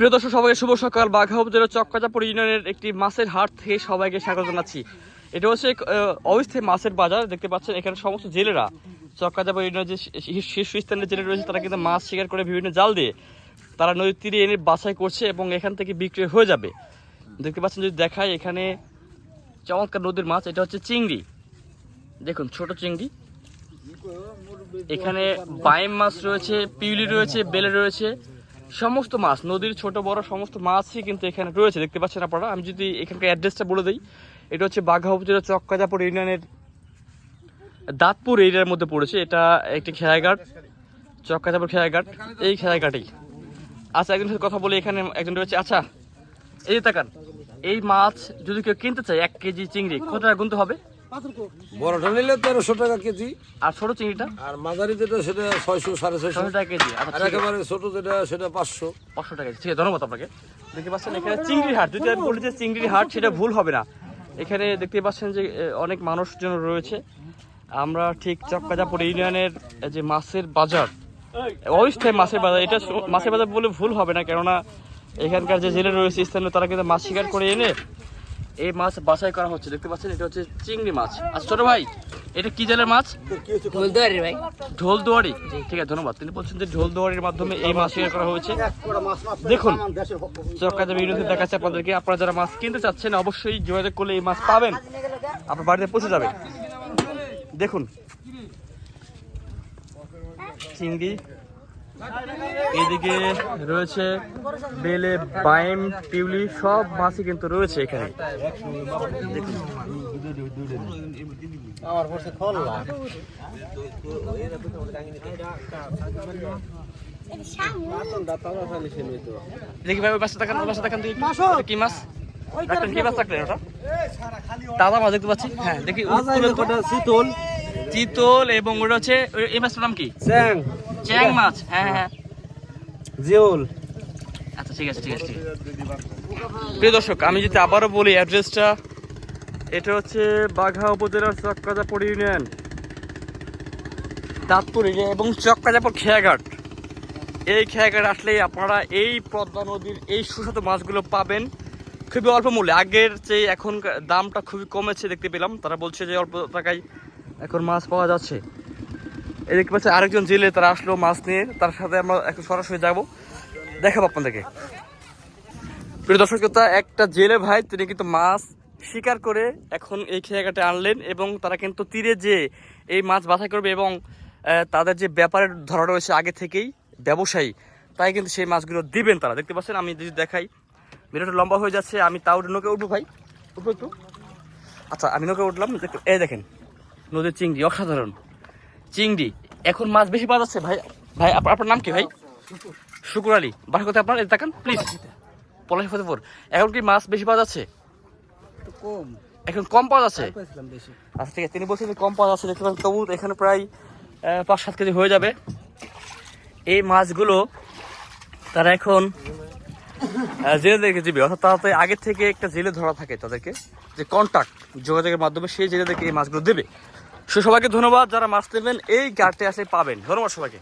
প্রিয় দর্শক সবাইকে শুভ সকাল। বাঘা উপজেলার চক্কাচাপুর ইউনিয়নের একটি মাছের হাট থেকে সবাইকে স্বাগত জানাচ্ছি। এটা হচ্ছে আহ, মাছের বাজার। দেখতে পাচ্ছেন এখানে সমস্ত জেলেরা চক্কাচাপুর ইউনিয়নের যে শী- শীর্ষস্থানীয় জেলে রয়েছে তারা কিন্তু মাছ শিকার করে বিভিন্ন জাল দিয়ে তারা নদীর তীরে এনে বাছাই করছে এবং এখান থেকে বিক্রি হয়ে যাবে। দেখতে পাচ্ছেন যদি দেখায় এখানে চমৎকার নদীর মাছ এটা হচ্ছে চিংড়ি। দেখুন ছোট চিংড়ি। এখানে বাইম মাছ রয়েছে পিউলি রয়েছে বেলে রয়েছে। সমস্ত মাছ, নদীর ছোট বড় সমস্ত মাছই কিন্তু এখানে রয়েছে, দেখতে পাচ্ছেন আপনারা? আমি যদি এখানকার অ্যাড্রেসটা বলে দিই, এটা হচ্ছে বাঘা উপজেলা চক্কাজাপুর ইউনিয়নের দাঁতপুর এরিয়ার মধ্যে পড়েছে। এটা একটি খেয়াঘাট চক্কাজাপুর খেয়াঘাট এই খেয়াঘাটেই আচ্ছা একজনের সাথে কথা বলে, এখানে একজন রয়েছে। আচ্ছা এই তাকান, এই মাছ যদি কেউ কিনতে চায়, এক কেজি চিংড়ি, কত টাকা গুনতে হবে? বড়টা নিলে তেরোশো টাকা কেজি। আর ছোট চিংড়িটা? আর মাঝারি যেটা সেটা ছয়শো সাড়ে ছয়শো। টাকা কেজি। আচ্ছা আর একেবারে ছোট যেটা সেটা পাঁচশো। পাঁচশো টাকা ঠিক আছে ধন্যবাদ আপনাকে। দেখতে পাচ্ছেন এখানে চিংড়ি হাট। যদি আমি বলি যে চিংড়ি হাট সেটা ভুল হবে না। এখানে দেখতে পাচ্ছেন যে অনেক মানুষজন রয়েছে। আমরা ঠিক চক্কাজাপুর ইউনিয়নের যে মাছের বাজার অস্থায়ী মাছের বাজার এটা মাছের বাজার বলে ভুল হবে না। কেননা এখানকার যে জেলে রয়েছে স্থানীয় তারা কিন্তু মাছ শিকার করে এনে এই মাছ বাছাই করা হচ্ছে দেখতে পাচ্ছেন? এটা হচ্ছে চিংড়ি মাছ। আচ্ছা ছোট ভাই এটা কি জেলের মাছ? বলতে পারি ভাই। ঢোল দুয়ারি ঠিক আছে ধন্যবাদ। তিনি বলছেন যে ঢোল দুয়ারির মাধ্যমে এই মাছ শিকার করা হয়েছে। দেখুন চক্কাজা ভিডিওতে দেখাচ্ছে আপনাদেরকে। আপনারা যারা মাছ কিনতে চাচ্ছেন অবশ্যই যোগাযোগ করলে এই মাছ পাবেন। আপনার বাড়িতে পৌঁছে যাবে। দেখুন চিংড়ি এদিকে রয়েছে বেলে বাইম পিউলি সব মাছই কিন্তু রয়েছে এখানে। দেখি ভাই ওই পাশে দেখান ওই পাশে দেখান দেখি। কি মাছ? কি মাছ রাখলেন ওটা? দাদা মাছ দেখতে পাচ্ছি। হ্যাঁ দেখি চিতল এবং ওটা হচ্ছে ওই- এই মাছটার নাম কি? চ্যাং। চ্যাং মাছ হ্যাঁ হ্যাঁ। জিওল। আচ্ছা ঠিক আছে ঠিক আছে প্রিয় দর্শক আমি যদি আবারও বলি অ্যাড্রেসটা এটা হচ্ছে বাঘা উপজেলার চক্কাজাপুর ইউনিয়ন দাঁতপুর এবং চক্কাজাপুর খেয়াঘাট। এই খেয়াঘাট আসলেই আপনারা এই পদ্মা নদীর এই সুস্বাদু মাছগুলো পাবেন। খুবই অল্প মূল্যে। আগের চেয়ে এখন দামটা খুবই কমেছে দেখতে পেলাম। তারা বলছে যে অল্প টাকায় এখন মাছ পাওয়া যাচ্ছে। দেখতে পাচ্ছি আরেকজন জেলে তারা আসলো মাছ নিয়ে, তার সাথে আমরা এখন সরাসরি যাব। দেখাবো আপনাদেরকে। প্রিয় দর্শক একটা জেলে ভাই, তিনি কিন্তু মাছ শিকার করে এখন এই খেয়াঘাটে আনলেন এবং তারা কিন্তু তীরে যে এই মাছ বাছাই করবে এবং তাদের যে ব্যাপারের ধরা রয়েছে আগে থেকেই ব্যবসায়ী, তাই কিন্তু সেই মাছগুলো দিবেন তারা। দেখতে পাচ্ছেন, আমি যদি দেখাই, ভিডিওটা লম্বা হয়ে যাচ্ছে, আমি তাও নৌকে উঠবো ভাই। উঠবো একটু। আচ্ছা আমি নৌকে উঠলাম এই দেখেন, নদীর চিংড়ি, অসাধারণ। চিংড়ি। এখন মাছ বেশি পাওয়া যাচ্ছে ভাই। ভাই আপ- আপনার নাম কি ভাই? শুকুর আলী। বাসা কোথায় আপনার? তাকান প্লিজ পলাশ ফতেপুর। এখন কি মাছ বেশি পাওয়া যাচ্ছে? কম। এখন কম পাওয়া যাচ্ছে? বেশি। আচ্ছা ঠিক আছে। তিনি বলছেন কম পাওয়া যাচ্ছে দেখতে পাচ্ছেন তবু এখানে প্রায় পাঁচ সাত কেজি হয়ে যাবে। এই মাছগুলো তারা এখন জেলে দেখে দিবে অর্থাৎ তারা তো আগের থেকে একটা জেলে ধরা থাকে তাদেরকে যে কন্ট্যাক্ট যোগাযোগের মাধ্যমে সেই জেলেদেরকে এই মাছগুলো দেবে। সবাইকে ধন্যবাদ যারা মাছ নেবেন এই গাড়তে আসলে পাবেন। ধন্যবাদ সবাইকে।